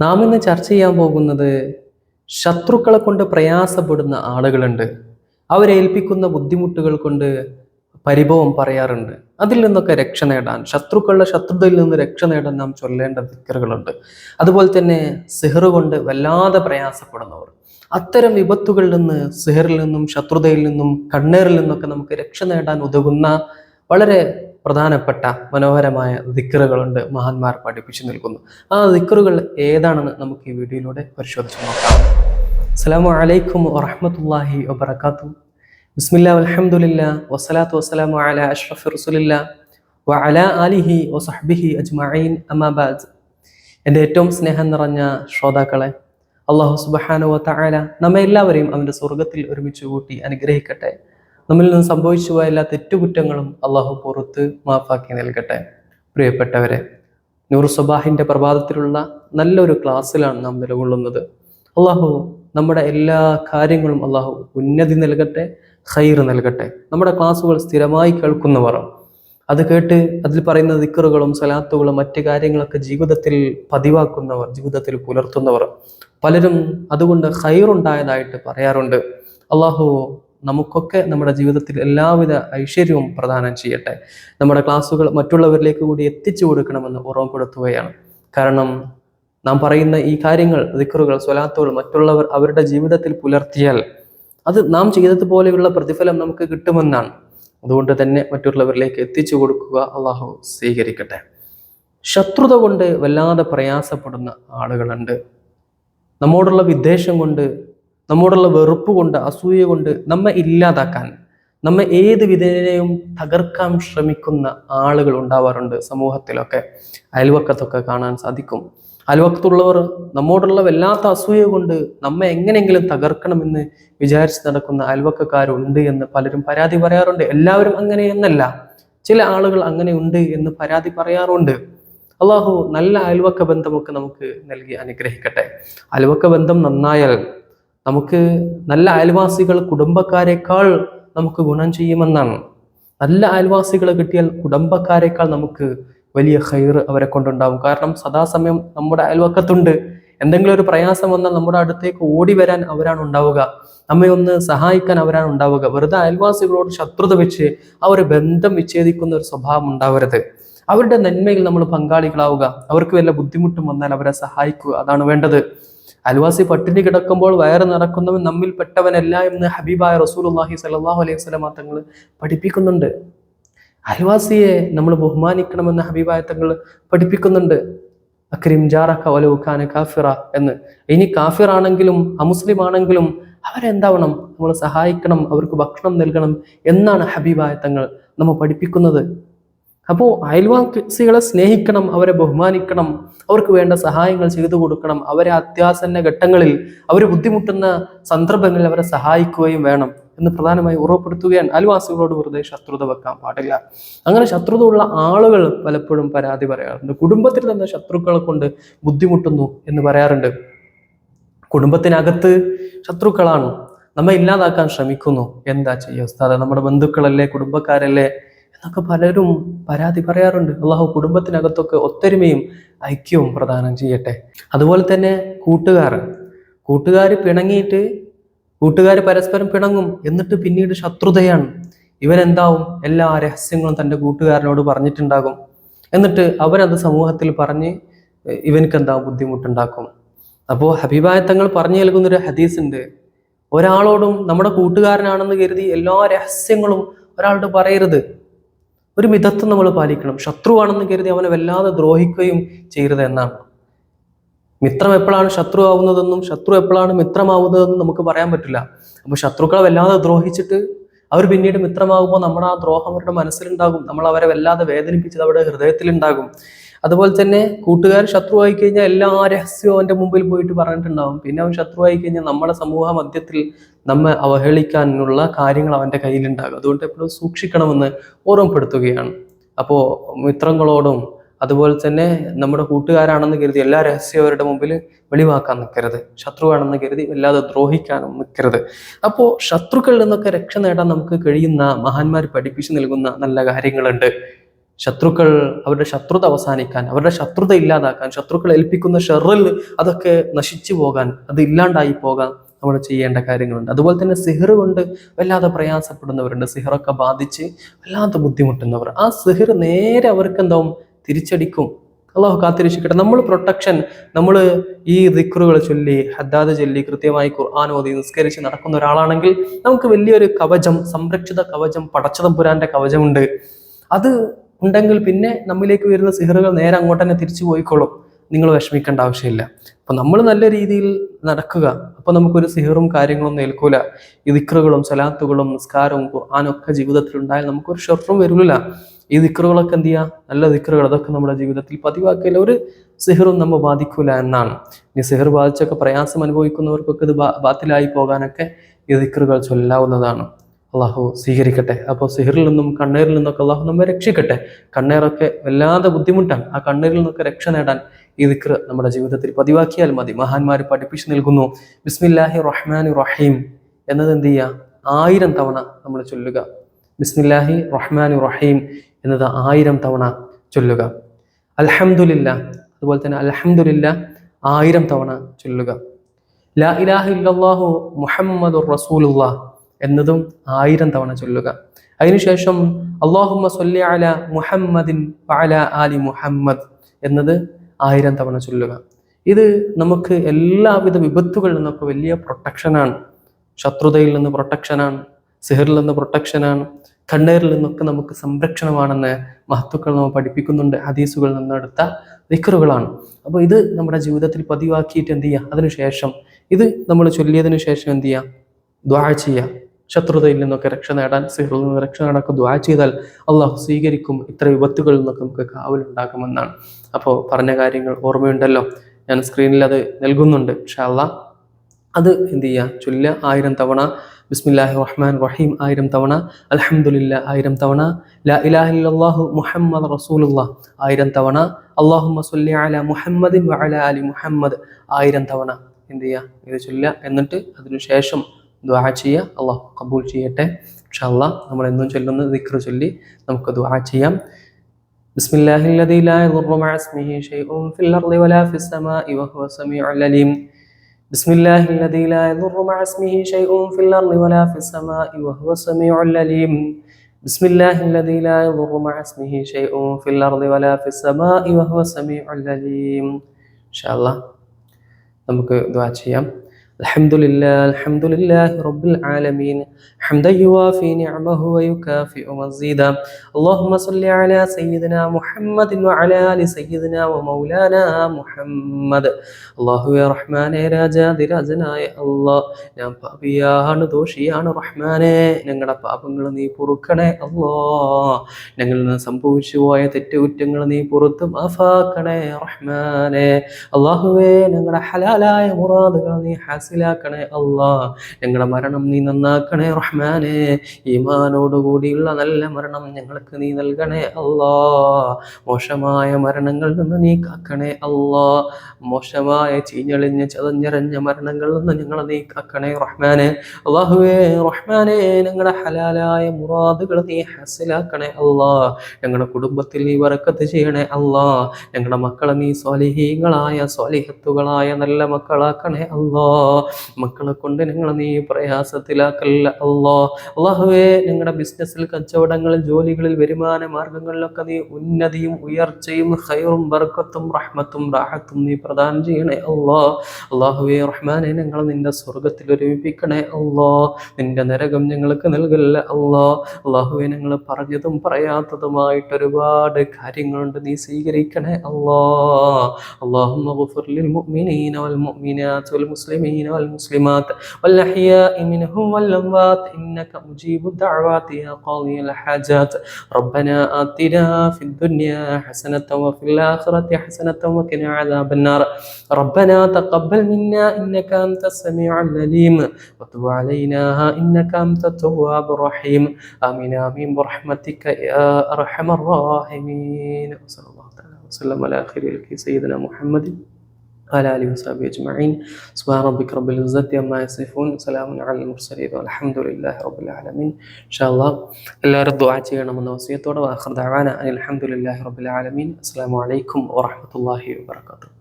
നാം ഇന്ന് ചർച്ച ചെയ്യാൻ പോകുന്നത് ശത്രുക്കളെ കൊണ്ട് പ്രയാസപ്പെടുന്ന ആളുകളുണ്ട്. അവരേൽപ്പിക്കുന്ന ബുദ്ധിമുട്ടുകൾ കൊണ്ട് പരിഭവം പറയാറുണ്ട്. അതിൽ നിന്നൊക്കെ രക്ഷ നേടാൻ ശത്രുക്കളുടെ ശത്രുതയിൽ നിന്ന് രക്ഷ നേടാൻ നാം ചൊല്ലേണ്ട ദിക്കറുകളുണ്ട് അതുപോലെ തന്നെ സിഹർ കൊണ്ട് വല്ലാതെ പ്രയാസപ്പെടുന്നവർ. അത്തരം വിപത്തുകളിൽ നിന്ന് സിഹറിൽ നിന്നും ശത്രുതയിൽ നിന്നും കണ്ണേറിൽ നിന്നൊക്കെ നമുക്ക് രക്ഷ നേടാൻ ഉതകുന്ന വളരെ പ്രധാനപ്പെട്ട മനോഹരമായ ദിക്കറുകളുണ്ട് മഹാന്മാർ പഠിപ്പിച്ചു നിൽക്കുന്നു. ആ ദിക്കറുകൾ ഏതാണെന്ന് നമുക്ക് ഈ വീഡിയോയിലൂടെ പരിശോധിച്ച് നോക്കാം. അസ്സലാമു അലൈക്കും വറഹ്മത്തുള്ളാഹി വബറകാതുഹു ബിസ്മില്ലാ അലഹമുല്ല വസ്സലാത്തു വസ്സലാമു അലാ അഷ്റഫി റസൂലില്ലാ വഅലാ ആലിഹി വസഹ്ബിഹി അജ്മഈൻ അമാബാദ് എന്റെ ഏറ്റവും സ്നേഹം നിറഞ്ഞ ശ്രോതാക്കളെ അള്ളാഹു സുബ്ഹാനഹു വതആല നമ്മെ എല്ലാവരെയും അവന്റെ സ്വർഗത്തിൽ ഒരുമിച്ച് കൂട്ടി അനുഗ്രഹിക്കട്ടെ. നമ്മിൽ നിന്ന് സംഭവിച്ചു പോയ എല്ലാ തെറ്റുകുറ്റങ്ങളും അള്ളാഹു പുറത്ത് മാഫാക്കി നൽകട്ടെ. പ്രിയപ്പെട്ടവരെ നൂർ സുബാഹിന്റെ പ്രഭാതത്തിലുള്ള നല്ലൊരു ക്ലാസ്സിലാണ് നാം നിലകൊള്ളുന്നത്. അള്ളാഹു നമ്മുടെ എല്ലാ കാര്യങ്ങളും അള്ളാഹു ഉന്നതി നൽകട്ടെ ഹൈർ നൽകട്ടെ. നമ്മുടെ ക്ലാസ്സുകൾ സ്ഥിരമായി കേൾക്കുന്നവർ അത് കേട്ട് അതിൽ പറയുന്ന ദിക്കറുകളും സലാത്തുകളും മറ്റു കാര്യങ്ങളൊക്കെ ജീവിതത്തിൽ പതിവാക്കുന്നവർ ജീവിതത്തിൽ പുലർത്തുന്നവർ പലരും അതുകൊണ്ട് ഹൈറുണ്ടായതായിട്ട് പറയാറുണ്ട്. അള്ളാഹു നമുക്കൊക്കെ നമ്മുടെ ജീവിതത്തിൽ എല്ലാവിധ ഐശ്വര്യവും പ്രദാനം ചെയ്യട്ടെ. നമ്മുടെ ക്ലാസ്സുകൾ മറ്റുള്ളവരിലേക്ക് കൂടി എത്തിച്ചു കൊടുക്കണമെന്ന് ഓർമ്മപ്പെടുത്തുകയാണ്. കാരണം നാം പറയുന്ന ഈ കാര്യങ്ങൾ ദിക്കറുകൾ സ്വലാത്തുകൾ മറ്റുള്ളവർ അവരുടെ ജീവിതത്തിൽ പുലർത്തിയാൽ അത് നാം ചെയ്തതുപോലെയുള്ള പ്രതിഫലം നമുക്ക് കിട്ടുമെന്നാണ്. അതുകൊണ്ട് തന്നെ മറ്റുള്ളവരിലേക്ക് എത്തിച്ചു കൊടുക്കുക അള്ളാഹു സ്വീകരിക്കട്ടെ. ശത്രുത കൊണ്ട് വല്ലാതെ പ്രയാസപ്പെടുന്ന ആളുകളുണ്ട്. നമ്മോടുള്ള വിദ്വേഷം കൊണ്ട് നമ്മോടുള്ള വെറുപ്പ് കൊണ്ട് അസൂയ കൊണ്ട് നമ്മെ ഇല്ലാതാക്കാൻ നമ്മെ ഏത് വിധേനയും തകർക്കാൻ ശ്രമിക്കുന്ന ആളുകൾ ഉണ്ടാവാറുണ്ട് സമൂഹത്തിലൊക്കെ. അയൽവക്കത്തൊക്കെ കാണാൻ സാധിക്കും. അയൽവക്കത്തുള്ളവർ നമ്മോടുള്ള വല്ലാത്ത അസൂയ കൊണ്ട് നമ്മെ എങ്ങനെയെങ്കിലും തകർക്കണമെന്ന് വിചാരിച്ച് നടക്കുന്ന അയൽവക്കക്കാരുണ്ട് എന്ന് പലരും പരാതി പറയാറുണ്ട്. എല്ലാവരും അങ്ങനെ എന്നല്ല. ചില ആളുകൾ അങ്ങനെ ഉണ്ട് എന്ന് പരാതി പറയാറുണ്ട്. അള്ളാഹു നല്ല അയൽവക്ക ബന്ധമൊക്കെ നമുക്ക് നൽകി അനുഗ്രഹിക്കട്ടെ. അയൽവക്ക ബന്ധം നന്നായാൽ നമുക്ക് നല്ല അയൽവാസികൾ കുടുംബക്കാരെക്കാൾ നമുക്ക് ഗുണം ചെയ്യുമെന്നാണ്. നല്ല അയൽവാസികൾ കിട്ടിയാൽ കുടുംബക്കാരെക്കാൾ നമുക്ക് വലിയ ഹൈർ അവരെ കൊണ്ടുണ്ടാവും. കാരണം സദാസമയം നമ്മുടെ അയൽവക്കത്തുണ്ട്. എന്തെങ്കിലും ഒരു പ്രയാസം വന്നാൽ നമ്മുടെ അടുത്തേക്ക് ഓടി വരാൻ അവരാണ് ഉണ്ടാവുക. നമ്മെ ഒന്ന് സഹായിക്കാൻ അവരാണ് ഉണ്ടാവുക. വെറുതെ അയൽവാസികളോട് ശത്രുത വെച്ച് ആ ഒരു ബന്ധം വിച്ഛേദിക്കുന്ന ഒരു സ്വഭാവം ഉണ്ടാവരുത്. അവരുടെ നന്മയിൽ നമ്മൾ പങ്കാളികളാവുക. അവർക്ക് വല്ല ബുദ്ധിമുട്ടും വന്നാൽ അവരെ സഹായിക്കുക. അതാണ് വേണ്ടത്. അൽവാസി പട്ടിണി കിടക്കുമ്പോൾ വയറ് നിറക്കുന്നവൻ നമ്മിൽ പെട്ടവനല്ല എന്ന് ഹബീബായ റസൂലുള്ളാഹി സലാഹു അലൈഹി വസല്ലമ തങ്ങൾ പഠിപ്പിക്കുന്നുണ്ട്. അയൽവാസിയെ നമ്മൾ ബഹുമാനിക്കണമെന്ന് ഹബീബായ തങ്ങൾ പഠിപ്പിക്കുന്നുണ്ട്. അക്രിം ജാറക്ക വലവുഖാന കാഫിറ എന്ന്. ഇനി കാഫിർ ആണെങ്കിലും അമുസ്ലിം ആണെങ്കിലും അവരെന്താവണം? നമ്മൾ സഹായിക്കണം അവർക്ക് ഭക്ഷണം നൽകണം എന്നാണ് ഹബീബായ തങ്ങൾ നമ്മൾ പഠിപ്പിക്കുന്നത്. അപ്പോൾ അയൽവാസികളെ സ്നേഹിക്കണം അവരെ ബഹുമാനിക്കണം അവർക്ക് വേണ്ട സഹായങ്ങൾ ചെയ്തു കൊടുക്കണം അവരെ അത്യാസന്ന ഘട്ടങ്ങളിൽ അവർ ബുദ്ധിമുട്ടുന്ന സന്ദർഭങ്ങളിൽ അവരെ സഹായിക്കുകയും വേണം എന്ന് പ്രധാനമായി ഉറപ്പെടുത്തുകയാണ് അയൽവാസികളോട് വെറുതെ ശത്രുത വെക്കാൻ പാടില്ല. അങ്ങനെ ശത്രുത ഉള്ള ആളുകൾ പലപ്പോഴും പരാതി പറയാറുണ്ട്. കുടുംബത്തിൽ തന്നെ ശത്രുക്കളെ കൊണ്ട് ബുദ്ധിമുട്ടുന്നു എന്ന് പറയാറുണ്ട്. കുടുംബത്തിനകത്ത് ശത്രുക്കളാണ്. നമ്മെ ഇല്ലാതാക്കാൻ ശ്രമിക്കുന്നു. എന്താ ചെയ്യുക? ഉസ്താദ് നമ്മുടെ ബന്ധുക്കളല്ലേ കുടുംബക്കാരല്ലേ? എന്നൊക്കെ പലരും പരാതി പറയാറുണ്ട്. അള്ളാഹു കുടുംബത്തിനകത്തൊക്കെ ഒത്തൊരുമയും ഐക്യവും പ്രദാനം ചെയ്യട്ടെ. അതുപോലെ തന്നെ കൂട്ടുകാർ. കൂട്ടുകാർ പിണങ്ങിയിട്ട് കൂട്ടുകാർ പരസ്പരം പിണങ്ങും. എന്നിട്ട് പിന്നീട് ശത്രുതയാണ്. ഇവൻ എന്താവും എല്ലാ രഹസ്യങ്ങളും തന്റെ കൂട്ടുകാരനോട് പറഞ്ഞിട്ടുണ്ടാകും. എന്നിട്ട് അവനത് സമൂഹത്തിൽ പറഞ്ഞ് ഇവനക്ക് എന്താ ബുദ്ധിമുട്ടുണ്ടാക്കും. അപ്പോൾ ഹബീബായ തങ്ങൾ പറഞ്ഞു നൽകുന്നൊരു ഹദീസ് ഉണ്ട് ഒരാളോടും നമ്മുടെ കൂട്ടുകാരനാണെന്ന് കരുതി എല്ലാ രഹസ്യങ്ങളും ഒരാളോട് പറയരുത്. ഒരു മിതത്വം നമ്മൾ പാലിക്കണം. ശത്രുവാണെന്ന് കരുതി അവനെ വല്ലാതെ ദ്രോഹിക്കുകയും ചെയ്യരുത് എന്നാണ്. മിത്രം എപ്പോഴാണ് ശത്രു ആവുന്നതെന്നും ശത്രു എപ്പോഴാണ് മിത്രമാവുന്നതെന്നും നമുക്ക് പറയാൻ പറ്റില്ല. അപ്പോൾ ശത്രുക്കളെ വല്ലാതെ ദ്രോഹിച്ചിട്ട് അവർ പിന്നീട് മിത്രമാകുമ്പോൾ നമ്മുടെ ആ ദ്രോഹം അവരുടെ മനസ്സിലുണ്ടാകും. നമ്മൾ അവരെ വല്ലാതെ വേദനിപ്പിച്ചത് അവരുടെ ഹൃദയത്തിലുണ്ടാകും. അതുപോലെ തന്നെ കൂട്ടുകാർ ശത്രുവായി കഴിഞ്ഞാൽ എല്ലാ രഹസ്യവും അവന്റെ മുമ്പിൽ പോയിട്ട് പറഞ്ഞിട്ടുണ്ടാവും. പിന്നെ അവൻ ശത്രുവായി കഴിഞ്ഞാൽ നമ്മുടെ സമൂഹ മധ്യത്തിൽ നമ്മെ അവഹേളിക്കാനുള്ള കാര്യങ്ങൾ അവന്റെ കയ്യിലുണ്ടാകും. അതുകൊണ്ട് എപ്പോഴും സൂക്ഷിക്കണമെന്ന് ഓർമ്മപ്പെടുത്തുകയാണ്. അപ്പോൾ മിത്രങ്ങളോടും അതുപോലെ തന്നെ നമ്മുടെ കൂട്ടുകാരാണെന്ന് കരുതി എല്ലാ രഹസ്യവും അവരുടെ മുമ്പിൽ വെളിവാക്കാൻ നിൽക്കരുത്. ശത്രുവാണെന്ന് കരുതി വല്ലാതെ ദ്രോഹിക്കാനും നിൽക്കരുത്. അപ്പോൾ ശത്രുക്കളിൽ നിന്നൊക്കെ രക്ഷ നേടാൻ നമുക്ക് കഴിയുന്ന മഹാന്മാർ പഠിപ്പിച്ചു നൽകുന്ന നല്ല കാര്യങ്ങളുണ്ട്. ശത്രുക്കൾ അവരുടെ ശത്രുത അവസാനിക്കാൻ അവരുടെ ശത്രുത ഇല്ലാതാക്കാൻ ശത്രുക്കൾ ഏൽപ്പിക്കുന്ന ഷെറിൽ അതൊക്കെ നശിച്ചു പോകാൻ അത് ഇല്ലാണ്ടായി പോകാൻ നമ്മൾ ചെയ്യേണ്ട കാര്യങ്ങളുണ്ട്. അതുപോലെ തന്നെ സിഹർ കൊണ്ട് വല്ലാതെ പ്രയാസപ്പെടുന്നവരുണ്ട്. സിഹറൊക്കെ ബാധിച്ച് വല്ലാതെ ബുദ്ധിമുട്ടുന്നവർ. ആ സിഹർ നേരെ അവർക്ക് എന്താവും? തിരിച്ചടിക്കും. അള്ളാഹു കാത്തിരിച്ചിക്കട്ടെ നമ്മൾ പ്രൊട്ടക്ഷൻ നമ്മൾ ഈ ദിക്റുകൾ ചൊല്ലി ഹദ്ദാദ് ചൊല്ലി കൃത്യമായി ഖുർആൻ ഓതി നിസ്കരിച്ച് നടക്കുന്ന ഒരാളാണെങ്കിൽ നമുക്ക് വലിയൊരു കവചം സംരക്ഷിത കവചം പടച്ചതമ്പുരാന്റെ കവചമുണ്ട്. അത് ഉണ്ടെങ്കിൽ പിന്നെ നമ്മിലേക്ക് വരുന്ന സിഹറുകൾ നേരെ അങ്ങോട്ട് തന്നെ തിരിച്ചു പോയിക്കോളും. നിങ്ങൾ വിഷമിക്കേണ്ട ആവശ്യമില്ല. അപ്പൊ നമ്മൾ നല്ല രീതിയിൽ നടക്കുക. അപ്പൊ നമുക്കൊരു സിഹറും കാര്യങ്ങളൊന്നും ഏൽക്കൂല. ഈ ദിക്റുകളും സലാത്തുകളും നിസ്കാരവും ഖുർആാനും ഒക്കെ ജീവിതത്തിൽ ഉണ്ടായാൽ നമുക്കൊരു ഷെറും വരില്ല ഈ ദിക്റുകളൊക്കെ എന്ത് ചെയ്യുക നല്ല ദിക്റുകൾ. അതൊക്കെ നമ്മുടെ ജീവിതത്തിൽ പതിവാക്കിയാൽ ഒരു സിഹറും നമ്മൾ ബാധിക്കൂല എന്നാണ്. ഈ സിഹർ ബാധിച്ചൊക്കെ പ്രയാസം അനുഭവിക്കുന്നവർക്കൊക്കെ ഇത് ബാത്തിലായി പോകാനൊക്കെ ഈ ദിക്റുകൾ ചൊല്ലാവുന്നതാണ്. അള്ളാഹു സ്വീകരിക്കട്ടെ. അപ്പോൾ സിഹറിൽ നിന്നും കണ്ണീരിൽ നിന്നൊക്കെ അള്ളാഹു നമ്മെ രക്ഷിക്കട്ടെ. കണ്ണീറൊക്കെ വല്ലാതെ ബുദ്ധിമുട്ടാണ്. ആ കണ്ണീരിൽ നിന്നൊക്കെ രക്ഷ നേടാൻ ഈ ദിക്ർ നമ്മുടെ ജീവിതത്തിൽ പതിവാക്കിയാൽ മതി. മഹാന്മാർ പഠിപ്പിച്ചു നൽകുന്നു. ബിസ്മില്ലാഹി റഹ്മാനി റഹീം എന്നത് എന്ത് ചെയ്യുക ആയിരം തവണ നമ്മൾ ചൊല്ലുക. ബിസ്മില്ലാഹി റഹ്മാനി റഹീം എന്നത് ആയിരം തവണ ചൊല്ലുക. അലഹമുല്ല അതുപോലെ തന്നെ അലഹമുല്ല ആയിരം തവണ ചൊല്ലുക. ലാ ഇലാഹ ഇല്ലല്ലാഹു മുഹമ്മദ് റസൂലുള്ള. എന്നതും ആയിരം തവണ ചൊല്ലുക. അതിനുശേഷം അള്ളാഹുമ്മ സൊല്ലി അല മുഹമ്മദിൻ പാല ആലി മുഹമ്മദ് എന്നത് ആയിരം തവണ ചൊല്ലുക. ഇത് നമുക്ക് എല്ലാവിധ വിപത്തുകളിൽ നിന്നൊക്കെ വലിയ പ്രൊട്ടക്ഷനാണ് ശത്രുതയിൽ നിന്ന് പ്രൊട്ടക്ഷനാണ് സിഹറിൽ നിന്ന് പ്രൊട്ടക്ഷനാണ് കണ്ണീരിൽ നിന്നൊക്കെ നമുക്ക് സംരക്ഷണമാണെന്ന് മഹത്തുക്കൾ നമ്മൾ പഠിപ്പിക്കുന്നുണ്ട്. ഹദീസുകളിൽ നിന്നെടുത്ത ദിക്കറുകളാണ് അപ്പോൾ ഇത് നമ്മുടെ ജീവിതത്തിൽ പതിവാക്കിയിട്ട് എന്ത് ചെയ്യുക? അതിനുശേഷം. ഇത് നമ്മൾ ചൊല്ലിയതിനു ശേഷം എന്ത് ചെയ്യുക? ദ്വാ ചെയ്യുക. ശത്രുതയിൽ നിന്നൊക്കെ രക്ഷ നേടാൻ സിഹറിൽ നിന്ന് രക്ഷ നേടാനൊക്കെ ദ്വാ ചെയ്താൽ അള്ളാഹു സ്വീകരിക്കും. ഇത്ര വിപത്തുകളിൽ നിന്നൊക്കെ നമുക്ക് കാവലുണ്ടാക്കുമെന്നാണ് അപ്പോൾ പറഞ്ഞ കാര്യങ്ങൾ ഓർമ്മയുണ്ടല്ലോ. ഞാൻ സ്ക്രീനിൽ അത് നൽകുന്നുണ്ട് അള്ളാഹ് അത് എന്ത് ചെയ്യുക? ചൊല്ല ആയിരം തവണ ബിസ്മില്ലാഹി റഹ്മാൻ റഹീം ആയിരം തവണ അലഹമുല്ല ആയിരം തവണ ലാ ഇലാഹ ഇല്ലല്ലാഹു മുഹമ്മദ് റസൂലുള്ള ആയിരം തവണ അള്ളാഹു മസുല്ലി അല മുഹമ്മദിൻ അലി മുഹമ്മദ് ആയിരം തവണ എന്ത് ചെയ്യുക? ഇത് ചൊല്ലുക. എന്നിട്ട് അതിനുശേഷം ദുആ ചെയ്യുക അള്ളാഹു കബൂൽ ചെയ്യട്ടെ ഇൻഷാ അള്ളാഹ് നമ്മൾ എന്നും ചൊല്ലുന്ന ദിക്ർ ചൊല്ലി നമുക്ക് ദുആ ചെയ്യാം بسم الله الذي لا يضر مع اسمه شيء في الأرض ولا في السماء وهو السميع العليم بسم الله الذي لا يضر مع اسمه شيء في الأرض ولا في السماء وهو السميع العليم بسم الله الذي لا يضر مع اسمه شيء في الأرض ولا في السماء وهو السميع العليم إن شاء الله നമുക്ക് ദുആ ചെയ്യാം الحمد لله الحمد لله رب العالمين حمدا يوافي نعمه ويكافئ مزيدا اللهم صل على سيدنا محمد وعلى ال سيدنا ومولانا محمد അള്ളാഹു റഹ്മാനെ രാജാതിരാജനായ അള്ളാ ഞാൻ പാപിയാണ് ദോഷിയാണ് റഹ്മാനെ ഞങ്ങളുടെ പാപങ്ങൾ നീ പൊറുക്കണേ അള്ളാ ഞങ്ങളിൽ നിന്ന് സംഭവിച്ചു പോയ തെറ്റുകുറ്റങ്ങൾ നീ പുറത്ത് മാഫാക്കണേ റഹ്മാനെ അള്ളാഹുവേ ഞങ്ങളുടെ ഹലാലായ മുറാദുകൾ നീ ഹാസിലാക്കണേ അള്ളാ ഞങ്ങളുടെ മരണം നീ നന്നാക്കണേ റഹ്മാനെ. ഈമാനോടുകൂടിയുള്ള നല്ല മരണം ഞങ്ങൾക്ക് നീ നൽകണേ അള്ളാ മോശമായ മരണങ്ങളിൽ നിന്ന് നീ കാക്കണേ അള്ളാ മോശമായ ചീഞ്ഞളിഞ്ഞ ചതഞ്ഞറിഞ്ഞ മരണങ്ങളിൽ നിന്ന് ഞങ്ങളെ നീ കാക്കണേ റഹ്മാനെ. അള്ളാഹുവേ റഹ്മാനെ ഞങ്ങളുടെ ഹലാലായ മുറാദുകൾ നീ ഹസിലാക്കണേ അള്ളാ ഞങ്ങളുടെ കുടുംബത്തിൽ നീ വറക്കത്ത് ചെയ്യണേ അള്ളാ ഞങ്ങളുടെ മക്കളെ നീ സ്വാലിഹീങ്ങളായ സ്വാലിഹത്തുകളായ നല്ല മക്കളാക്കണേ അള്ളാ മക്കളെ കൊണ്ട് ഞങ്ങളെ നീ പ്രയാസത്തിലാക്കല്ല അള്ളാ അള്ളാഹുവേ ഞങ്ങളുടെ ബിസിനസ്സിൽ കച്ചവടങ്ങളിൽ ജോലികളിൽ വരുമാന മാർഗങ്ങളിലൊക്കെ നീ ഉന്നതിയും ഉയർച്ചയും ഹൈറും ബർക്കത്തും റഹ്മത്തും റാഹത്തും നീ പ്രദാനം ചെയ്യണേ അള്ളാ അള്ളാഹുവേ റഹ്മാനെ ഞങ്ങൾ നിന്റെ സ്വർഗത്തിൽ ഒരുമിപ്പിക്കണേ അള്ളാ നിന്റെ നരകം ഞങ്ങൾക്ക് നൽകല്ല അള്ളാ അള്ളാഹുവെ ഞങ്ങൾ പറഞ്ഞതും പറയാത്തതുമായിട്ട് ഒരുപാട് കാര്യങ്ങളുണ്ട് നീ സ്വീകരിക്കണേ അള്ളാ اللهم اغفر للمؤمنين والمؤمنات والمسلمين والمسلمات والأحياء منهم والأموات. إنك مجيب الدعوات يا قاضي الحاجات. ربنا آتنا في الدنيا حسنة وفي الآخرة حسنة وقنا عذاب النار. ربنا تقبل منا إنك أنت السميع العليم. وتب علينا إنك أنت التواب الرحيم. آمين آمين. برحمتك يا أرحم الراحمين. وصلى الله تعالى وسلم على خير سيدنا محمد. على آله وصحبه أجمعين سبحان ربك رب العزة عما يصفون سلام على المرسلين والحمد لله رب العالمين إن شاء الله എല്ലാവരും ദുആ ചെയ്യണമെന്ന വസിയത്തോടെ വാഖർ ദഅവാന അനിൽ ഹംദുലില്ലാഹി റബ്ബിൽ ആലമീൻ അസ്സലാമു അലൈക്കും വറഹ്മത്തുള്ളാഹി വബറകാതുഹു